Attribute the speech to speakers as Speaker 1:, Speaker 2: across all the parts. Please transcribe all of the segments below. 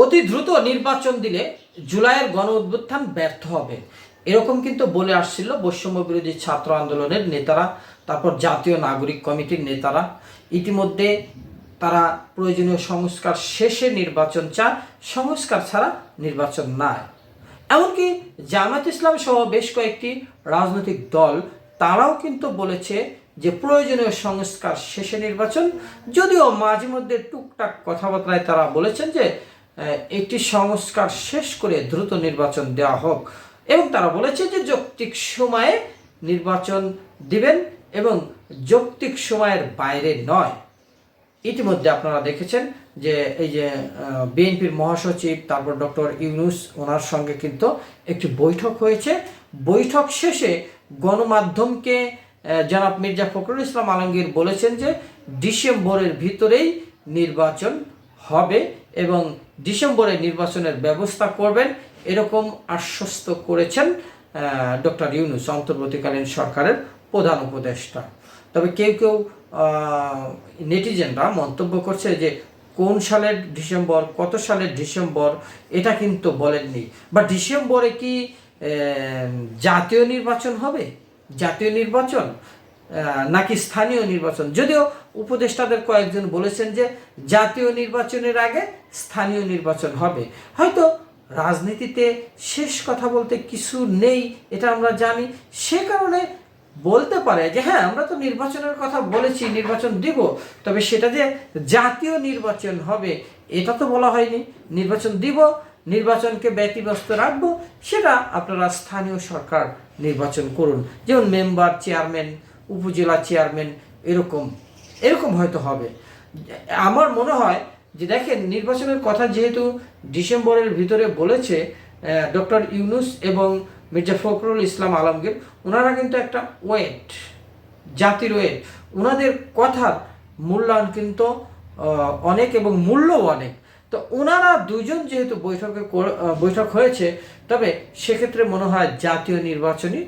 Speaker 1: অতি দ্রুত নির্বাচন দিলে জুলাইয়ের গণ উদ্বোধন ব্যর্থ হবে। এরকম কিন্তু বলে আসছিল বৈষম্য বিরোধী ছাত্র আন্দোলনের নেতারা, তারপর জাতীয় নাগরিক কমিটির নেতারা। ইতিমধ্যে তারা প্রয়োজনীয় সংস্কার শেষে নির্বাচন চান সংস্কার ছাড়া নির্বাচন নাই। এমনকি জামাত ইসলাম সহ বেশ কয়েকটি রাজনৈতিক দল, তারাও কিন্তু বলেছে যে প্রয়োজনীয় সংস্কার শেষে নির্বাচন, যদিও মাঝে মধ্যে টুকটাক কথাবার্তায় তারা বলেছেন যে একটি সংস্কার শেষ করে দ্রুত নির্বাচন দেওয়া হোক। এবং তারা বলেছে যে যৌক্তিক সময়ে নির্বাচন দিবেন এবং যৌক্তিক সময়ের বাইরে নয়। ইতিমধ্যে আপনারা দেখেছেন যে এই যে বিএনপির মহাসচিব, তারপর ডক্টর ইউনুস, ওনার সঙ্গে কিন্তু একটি বৈঠক হয়েছে। বৈঠক শেষে গণমাধ্যমকে জনাব মির্জা ফখরুল ইসলাম আলমগীর বলেছেন যে ডিসেম্বরের ভিতরেই নির্বাচন হবে এবং ডিসেম্বরে নির্বাচনের ব্যবস্থা করবেন, এরকম আশ্বস্ত করেছেন ডক্টর ইউনুস অন্তর্বর্তীকালীন সরকারের প্রধান উপদেষ্টা। তবে কেউ কেউ নেটিজেনরা মন্তব্য করছে যে কোন সালের ডিসেম্বর, কত সালের ডিসেম্বর, এটা কিন্তু বলেননি। বা ডিসেম্বরে কি জাতীয় নির্বাচন হবে? জাতীয় নির্বাচন? নাকি স্থানীয় নির্বাচন। যদিও উপদেষ্টাদের কয়েকজন বলেছেন যে জাতীয় নির্বাচনের আগে স্থানীয় নির্বাচন হবে। হয়তো রাজনীতিতে শেষ কথা বলতে কিছু নেই, এটা আমরা জানি। সে কারণে বলতে পারে যে হ্যাঁ আমরা তো নির্বাচনের কথা বলেছি, নির্বাচন দিব। তবে সেটা যে জাতীয় নির্বাচন হবে, এটা তো বলা হয়নি। নির্বাচন দিব, নির্বাচনকে ব্যতিব্যস্ত রাখব, সেটা আপনারা স্থানীয় সরকার নির্বাচন করুন। যেমন মেম্বার, চেয়ারম্যান উপজেলা চেয়ারম্যান এরকম এরকম হয়তো হবে। আমার মনে হয় যে দেখেন, নির্বাচনের কথা যেহেতু ডিসেম্বরের ভিতরে বলেছে ডক্টর ইউনুস এবং মির্জা ফখরুল ইসলাম আলমগীর, ওনারা কিন্তু একটা ওয়েট, জাতির ওয়েট। ওনাদের কথার মূল্যায়ন কিন্তু অনেক এবং মূল্যও অনেক। তো ওনারা দুজন যেহেতু বৈঠকে বৈঠক হয়েছে, তবে সেক্ষেত্রে মনে হয় জাতীয় নির্বাচনই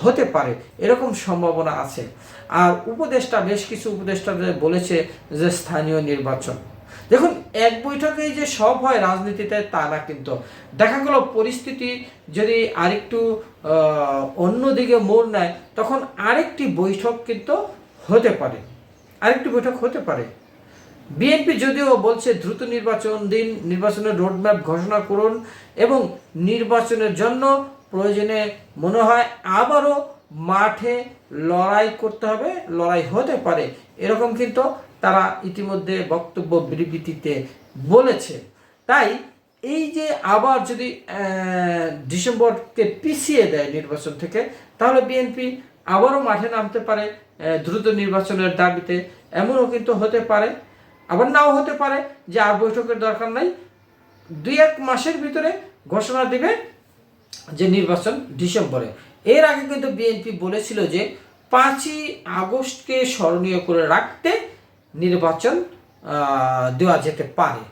Speaker 1: হতে পারে, এরকম সম্ভাবনা আছে। আর উপদেষ্টা, বেশ কিছু উপদেষ্টা বলেছে যে স্থানীয় নির্বাচন। দেখুন, এক বৈঠকেই যে সব হয় রাজনীতিতে তা না কিন্তু। দেখা গেল পরিস্থিতি যদি আরেকটু অন্যদিকে মোড় নেয়, তখন আরেকটি বৈঠক কিন্তু হতে পারে। আরেকটি বৈঠক হতে পারে। বিএনপি যদিও বলছে দ্রুত নির্বাচন দিন, নির্বাচনের রোডম্যাপ ঘোষণা করুন এবং নির্বাচনের জন্য প্রয়োজনে মনে হয় আবারও মাঠে লড়াই করতে হবে, লড়াই হতে পারে। এরকম কিন্তু তারা ইতিমধ্যে বক্তব্য বিবৃতিতে বলেছে। তাই এই যে আবার যদি ডিসেম্বরকে পিছিয়ে দেয় নির্বাচন থেকে, তাহলে বিএনপি আবারও মাঠে নামতে পারে দ্রুত নির্বাচনের দাবিতে। এমনও কিন্তু হতে পারে, আবার নাও হতে পারে যে আর বৈঠকের দরকার নাই। দুই এক মাসের ভিতরে ঘোষণা দিবে যে নির্বাচন ডিসেম্বরে। এর আগে কিন্তু বিএনপি বলেছিল যে পাঁচই আগস্টকে স্মরণীয় করে রাখতে নির্বাচন দেওয়া যেতে পারে।